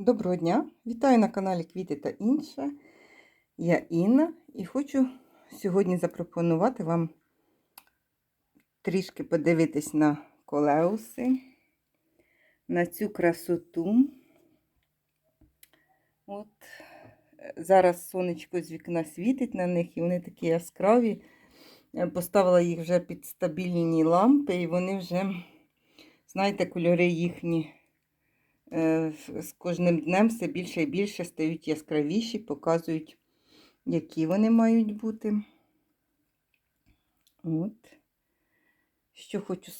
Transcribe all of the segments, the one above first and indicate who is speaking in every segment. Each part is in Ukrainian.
Speaker 1: Доброго дня! Вітаю на каналі Квіти та інше. Я Інна і хочу сьогодні запропонувати вам трішки подивитись на колеуси, на цю красоту. От е, зараз сонечко з вікна світить на них, і вони такі яскраві. Поставила їх вже під стабільні лампи, і вони вже, знаєте, кольори їхні з кожним днем все більше і більше стають яскравіші, показують, які вони мають бути. От. Що хочу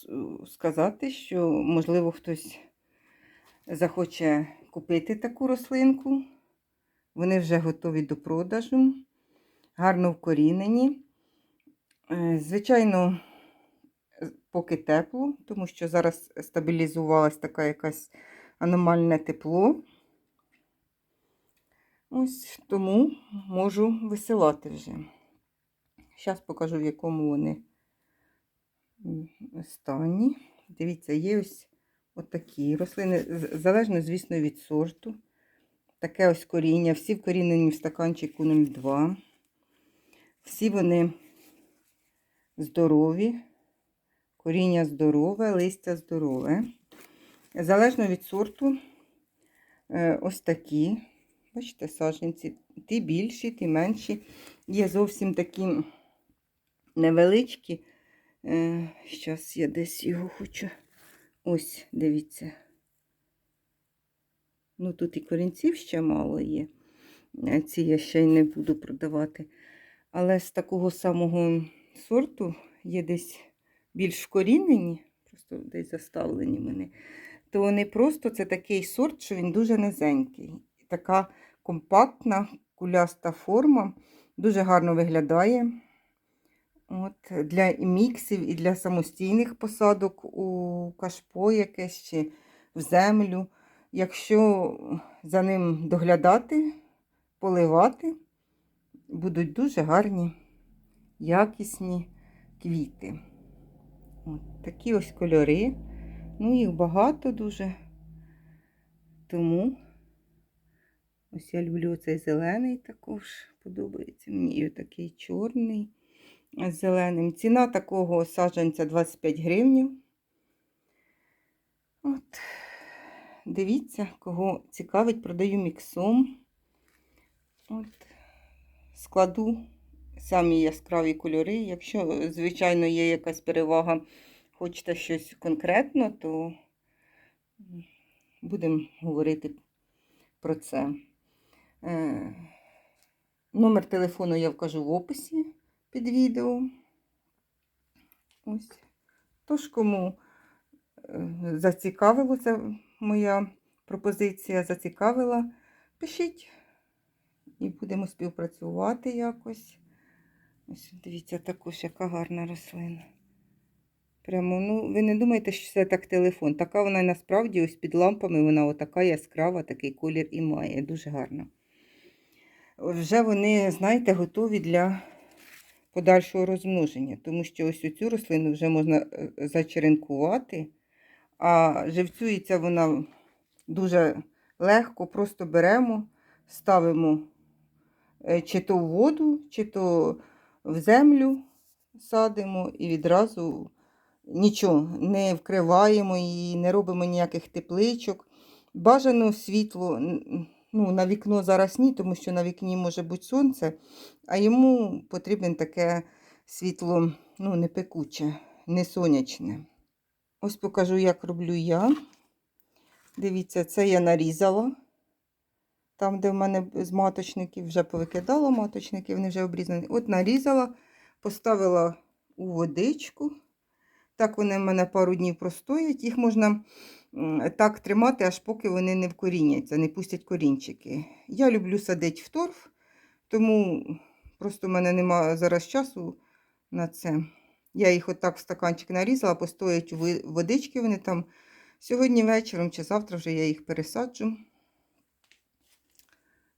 Speaker 1: сказати, що, можливо, хтось захоче купити таку рослинку. Вони вже готові до продажу, гарно вкорінені. Е, Звичайно, е, поки тепло, тому що зараз стабілізувалась така якась аномальне тепло. Ось тому можу висилати вже. Зараз покажу, в якому вони стані. Дивіться, є ось отакі рослини, залежно, звісно, від сорту. Таке ось коріння. Всі вкорінені в стаканчику 0,2. Всі вони здорові, коріння здорове, листя здорове. Залежно від сорту, е, ось такі, бачите, саджанці, ті більші, ті менші. Є зовсім такі невеличкі. Зараз я десь його хочу. Ось, дивіться. Ну, тут і корінців ще мало є. Е, Ці я ще й не буду продавати. Але з такого самого сорту є десь більш вкорінені, просто десь заставлені мене то вони просто це такий сорт, що він дуже низенький. Така компактна, куляста форма, дуже гарно виглядає. От, Для міксів і для самостійних посадок у кашпо якесь чи в землю. Якщо за ним доглядати, поливати, будуть дуже гарні, якісні квіти. От, такі ось кольори. Ну, їх багато дуже. Тому ось я люблю цей зелений також. Подобається мені і такий чорний з зеленим. Ціна такого саджанця 25 гривнів. От. Дивіться, кого цікавить, продаю міксом. От. Складу самі яскраві кольори. Якщо, звичайно, є якась перевага хочете щось конкретно, то будемо говорити про це. Е, Номер телефону я вкажу в описі під відео. Ось. Тож, кому е, зацікавило це моя пропозиція, зацікавила, пишіть і будемо співпрацювати якось. Ось дивіться, також яка гарна рослина. Прямо, ну, ви не думаєте, що це так телефон. Така вона насправді ось під лампами, вона отака яскрава, такий колір і має. Дуже гарно. Вже вони, знаєте, готові для подальшого розмноження, тому що ось цю рослину вже можна е, зачеренкувати, а живцюється вона дуже легко, просто беремо, ставимо е, чи то в воду, чи то в землю садимо і відразу нічого не вкриваємо її, не робимо ніяких тепличок. Бажано світло, ну, на вікно зараз ні, тому що на вікні може бути сонце, а йому потрібен таке світло, ну, не пекуче, не сонячне. Ось покажу, як роблю я. Дивіться, це я нарізала. Там, де в мене з маточників вже повикидала маточники, вони вже обрізані. От нарізала, поставила у водичку. Так вони в мене пару днів простоять. Їх можна так тримати, аж поки вони не вкоріняться, не пустять корінчики. Я люблю садити в торф, тому просто в мене немає зараз часу на це. Я їх отак в стаканчик нарізала, постоять у водички вони там. Сьогодні вечором чи завтра вже я їх пересаджу.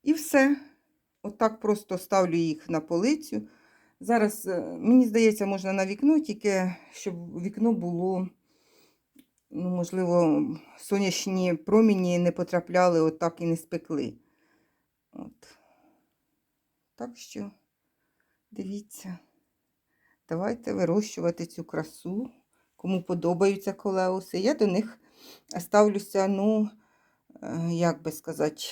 Speaker 1: І все. Отак просто ставлю їх на полицю. Зараз, е, мені здається, можна на вікно, тільки щоб вікно було ну, можливо, сонячні проміні не потрапляли, отак і не спекли. От. Так що, дивіться, давайте вирощувати цю красу. Кому подобаються колеуси. Я до них ставлюся, ну, е, як би сказати,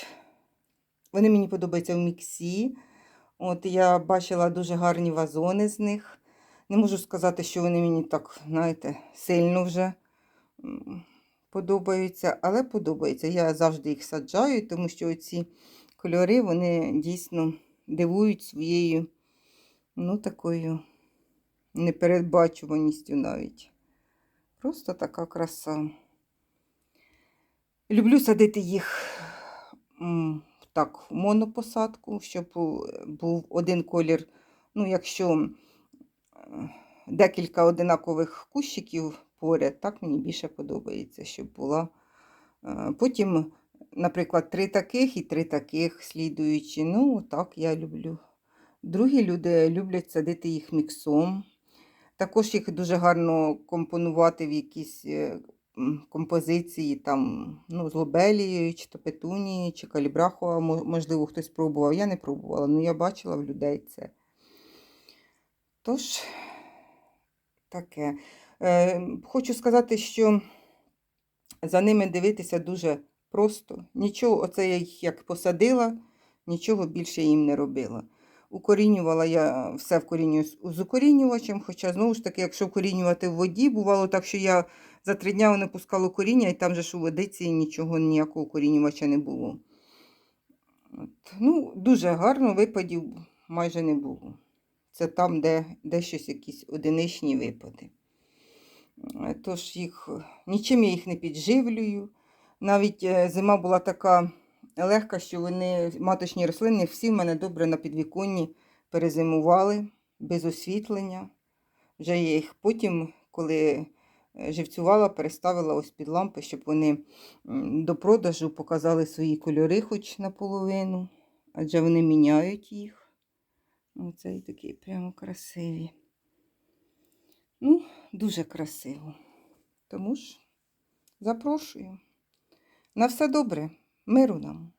Speaker 1: вони мені подобаються в міксі. От я бачила дуже гарні вазони з них. Не можу сказати, що вони мені так, знаєте, сильно вже подобаються, але подобаються. Я завжди їх саджаю, тому що ці кольори вони дійсно дивують своєю, ну, такою непередбачуваністю навіть. Просто така краса. Люблю садити їх так, монопосадку, щоб був один колір. Ну, якщо е, декілька одинакових кущиків поряд, так мені більше подобається, щоб була. Е, Потім, наприклад, три таких і три таких слідуючі. Ну, так я люблю. Другі люди люблять садити їх міксом. Також їх дуже гарно компонувати в якісь е, композиції, там, ну, з лобелією, чи то петунією, чи калібрахова, можливо, хтось пробував. Я не пробувала, але я бачила в людей це. Тож, таке. Е, хочу сказати, що за ними дивитися дуже просто. Нічого, оце я їх як посадила, нічого більше їм не робила. Укорінювала я все вкорінюю з укорінювачем, хоча, знову ж таки, якщо вкорінювати в воді, бувало так, що я за три дня не пускала коріння, і там же ж у водиці нічого, ніякого корінювача не було. От. Ну, дуже гарно, випадів майже не було. Це там, де, де щось якісь одиничні випади. Тож їх, нічим я їх не підживлюю. Навіть е, зима була така легка, що вони, маточні рослини, всі в мене добре на підвіконні перезимували без освітлення. Вже я їх потім, коли е, живцювала, переставила ось під лампи, щоб вони до продажу показали свої кольори хоч наполовину, адже вони міняють їх. Оце і такі прямо красиві. Ну, дуже красиво. Тому ж запрошую. На все добре, миру нам.